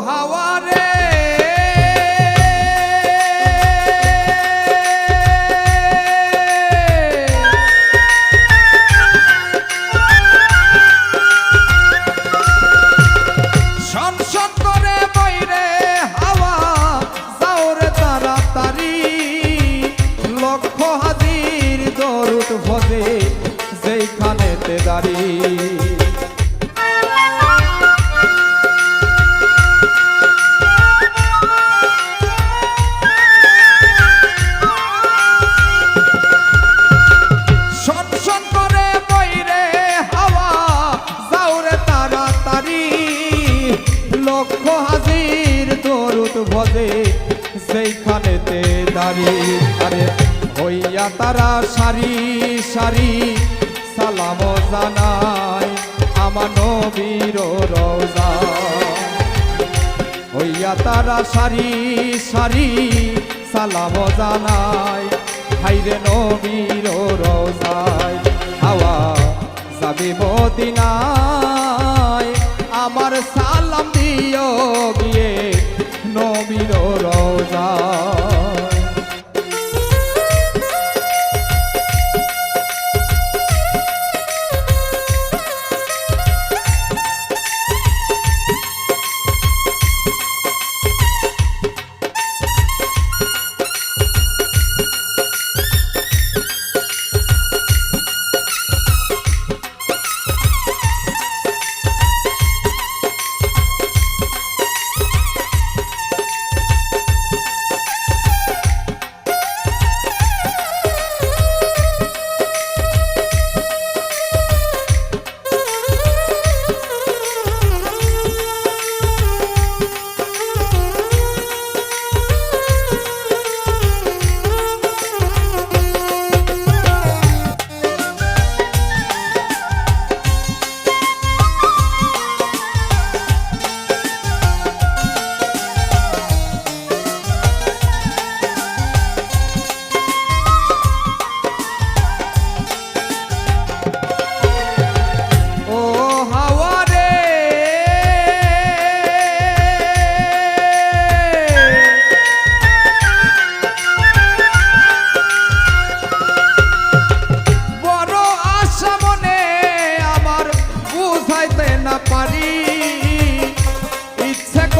হাওয়ারে ভজে যেইখানেতে দাঁড়িয়ে দরুদ সেইখানেতে দাঁড়িয়ে আরে হইয়া তারা সারি সারি, সালাম জানাই আমার নবীর রোজা হইয়া তারা সারি সারি, সালাম জানাই, হাইরে নবীর রোজায় হাওয়া যাবে মদিনায়, আমার সালাম দিও গিয়ে। নবীর রোজায়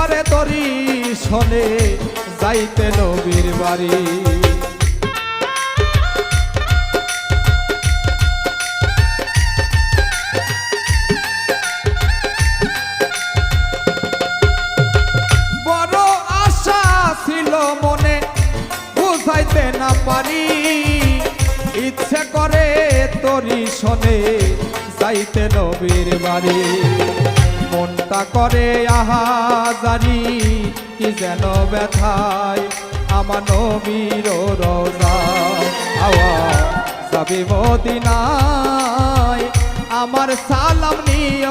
করে তরি শোনে, যাইতে নবীর বাড়ি। না পারি। ইচ্ছে করে তরি শোনে, যাইতে নবীর বাড়ি। মনটা করে, আহা, জানি কি যেন ব্যথায়। আমার নবীর রোজা আওয়া যাবি মদিনায়। আমার সালাম নিয়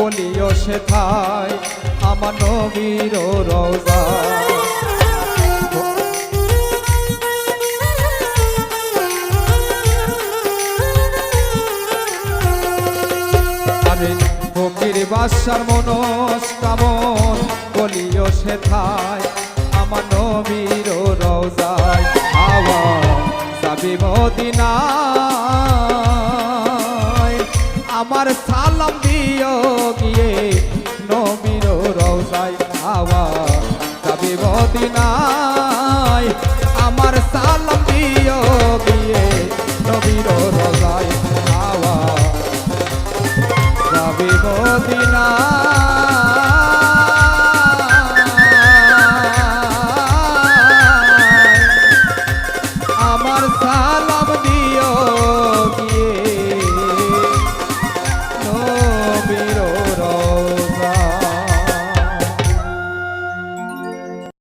বলিও সে থাই আমার নবীর রোজা আরে ফকির বাসার মনস কামন বলিও সে থাই আমার নবীর রোজায় আওয়া যাবি মদিনায়। আমার সালাম